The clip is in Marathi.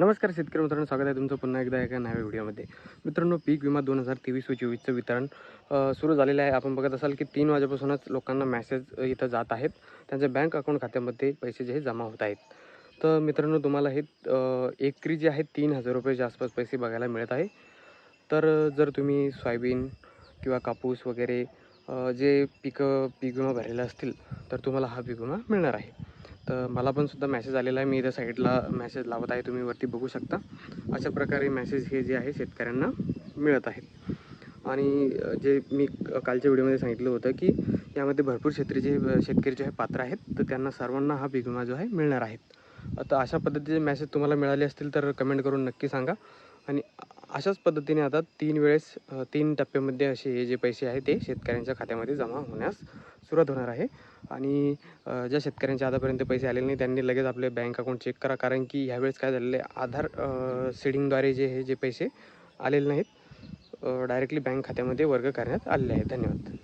नमस्कार शेतकरी मित्रांनो स्वागत आहे तुमचं पुन्हा एकदा एका नव्या व्हिडिओमध्ये. मित्रांनो पीक विमा दोन हजार तेवीस व चोवीसचं वितरण सुरू झालेलं आहे. आपण बघत असाल की तीन वाजेपासूनच लोकांना मॅसेज इथं जात आहेत. त्यांच्या बँक अकाउंट खात्यामध्ये पैसे जे हे जमा होत आहेत. तर मित्रांनो तुम्हाला हे एकरी जे आहे तीन हजार रुपयाच्या आसपास पैसे बघायला मिळत आहे. तर जर तुम्ही सोयाबीन किंवा कापूस वगैरे जे पिकं पीक विमा भरलेलं असतील तर तुम्हाला हा पीक विमा मिळणार आहे. तर मला पण सुद्धा मेसेज आलेला आहे. मी इथं साईडला मेसेज लावत आहे. तुम्ही वरती बघू शकता. अशा प्रकारे मेसेज हे जे आहे शेतकऱ्यांना मिळत आहेत. आणि जे मी कालच्या व्हिडिओमध्ये सांगितलं होतं की यामध्ये भरपूर शेतकरी जे शेतकरी जे आहे पात्र आहेत तर त्यांना सर्वांना हा पीक विमा जो आहे मिळणार आहेत आता अशा पद्धतीचे मेसेज तुम्हाला मिळाले असतील तर कमेंट करून नक्की सांगा. आणि अशाच पद्धतीने आता तीन वेळेस तीन टप्प्यामध्ये असे हे जे पैसे आहे ते शेतकऱ्यांच्या खात्यामध्ये जमा होण्यास सुरुवात होणार आहे. आणि ज्या शेतकऱ्यांचे आतापर्यंत पैसे आलेले नाही त्यांनी लगेच आपले बँक अकाउंट चेक करा. कारण की ह्यावेळेस काय झालेलं आहे आधार अ, सीडिंगद्वारे जे हे जे पैसे आलेले नाहीत डायरेक्टली बँक खात्यामध्ये वर्ग करण्यात आलेले आहेत. धन्यवाद.